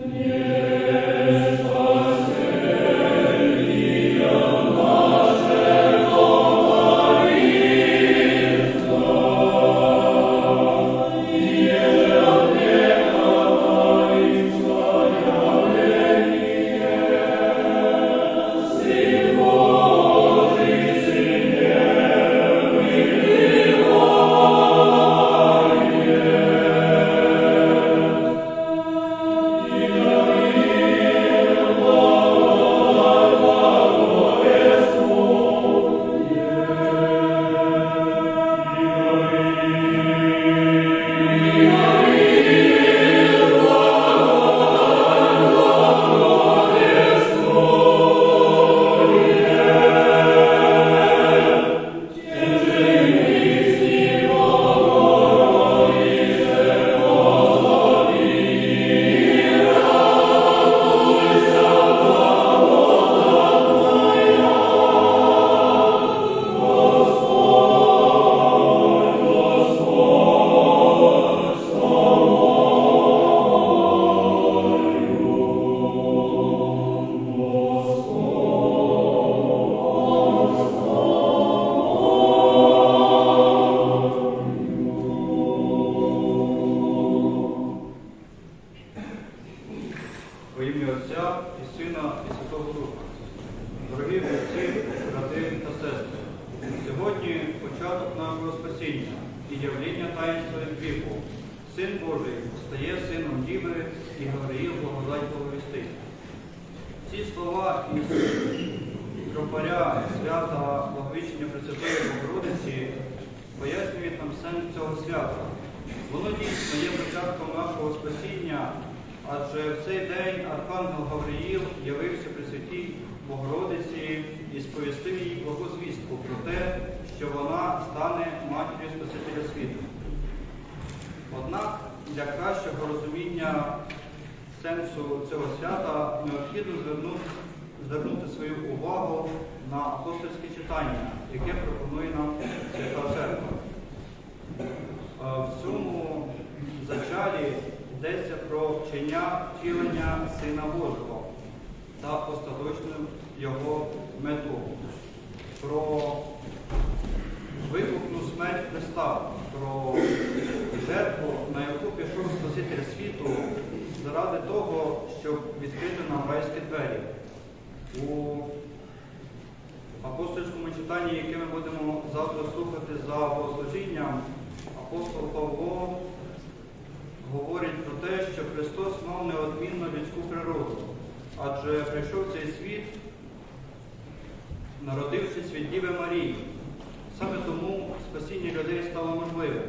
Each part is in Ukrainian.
Amen. Спасіння і явлення таїнства від віку. Син Божий стає сином Діви і Гавриїл благодать благовістить. Ці слова із тропаря свята благовіщення Пресвятої Богородиці пояснюють нам сенс цього свята. Воно дійсно є початком нашого спасіння, адже в цей день Архангел Гавриїл явився при святій Богородиці і сповістив їй благозвістку про те, що вона стане матір'ю Спасителя світу. Однак для кращого розуміння сенсу цього свята необхідно звернути, свою увагу на апостольське читання, яке пропонує нам Свята Церква. В цьому зачалі йдеться про вчення втілення Сина Божого та остаточну його мету, про Христа, про жертву, на яку пішов Спаситель світу заради того, щоб відкрити нам райські двері. У апостольському читанні, яке ми будемо завтра слухати за богослужінням, апостол Павло говорить про те, що Христос мав неодмінно людську природу, адже прийшов цей світ, народившись від Діви Марії. Саме тому спасіння людей стало можливим.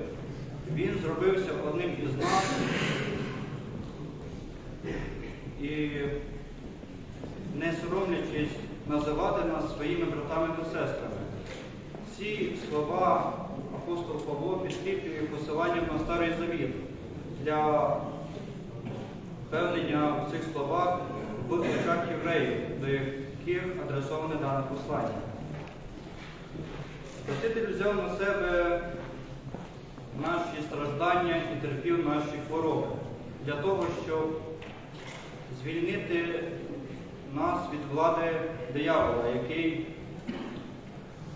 Він зробився одним із нас і, не соромлячись, називати нас своїми братами та сестрами. Ці слова апостол Павло підкріплює посиланням на Старий Завіт для певнення в цих словах в очах євреїв, до яких адресоване дане послання. Спаситель взяв на себе наші страждання і терпів наші хвороби для того, щоб звільнити нас від влади диявола, який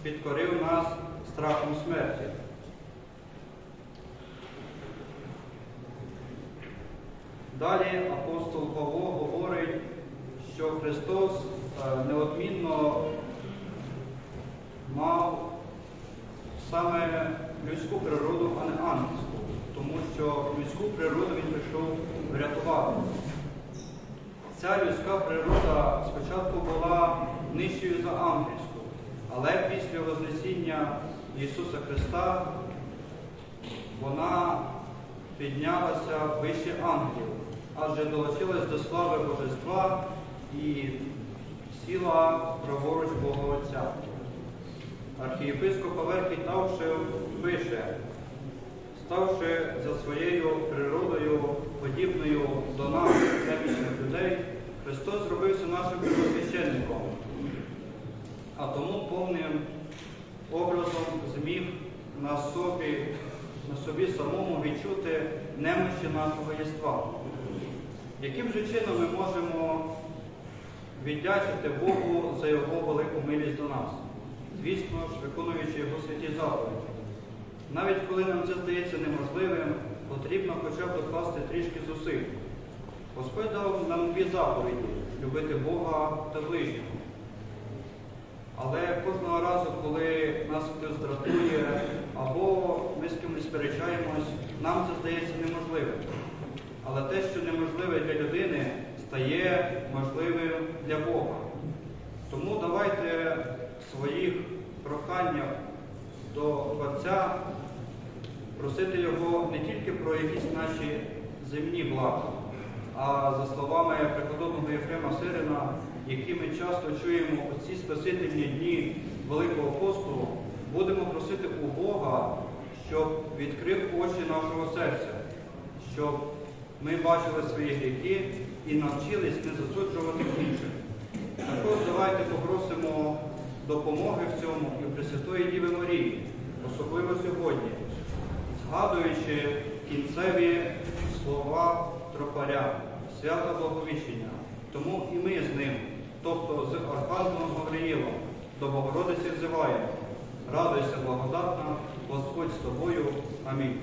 підкорив нас страхом смерті. Далі апостол Павло говорить, що Христос е, неодмінно мав саме людську природу, а не ангельську, тому що людську природу він прийшов врятувати. Ця людська природа спочатку була нижчою за ангельську, але після Вознесіння Ісуса Христа вона піднялася вище ангелів, адже долучилась до слави Божества і сіла праворуч Бога Отця. Архієпископ Аверкій Тавшев пише, ставши за своєю природою, подібною до нас, немічних людей, Христос зробився нашим первосвященником, а тому повним образом зміг на собі, на собі самому відчути немощі нашого єства. Яким же чином ми можемо віддячити Богу за Його велику милість до нас? Звісно ж, виконуючи Його святі заповіді. Навіть коли нам це здається неможливим, потрібно хоча б докласти трішки зусиль. Господь дав нам дві заповіді любити Бога та ближнього. Але кожного разу, коли нас хтось дратує, або ми з кимось сперечаємось, нам це здається неможливим. Але те, що неможливе для людини, стає можливим для Бога. Тому давайте своїх проханнях до Отця просити Його не тільки про якісь наші земні блага, а за словами преподобного Єфрема Сирина, які ми часто чуємо у ці спасительні дні Великого посту, будемо просити у Бога, щоб відкрив очі нашого серця, щоб ми бачили свої гріхи і навчились не засуджувати інших. Також давайте попросимо допомоги в цьому і Пресвятої Діви Марії, особливо сьогодні, згадуючи кінцеві слова тропаря, свята Благовіщення. Тому і ми з ним, тобто з Архангелом Гавриїлом, до Богородиці взиваємо. Радуйся, благодатна, Господь з тобою. Амінь.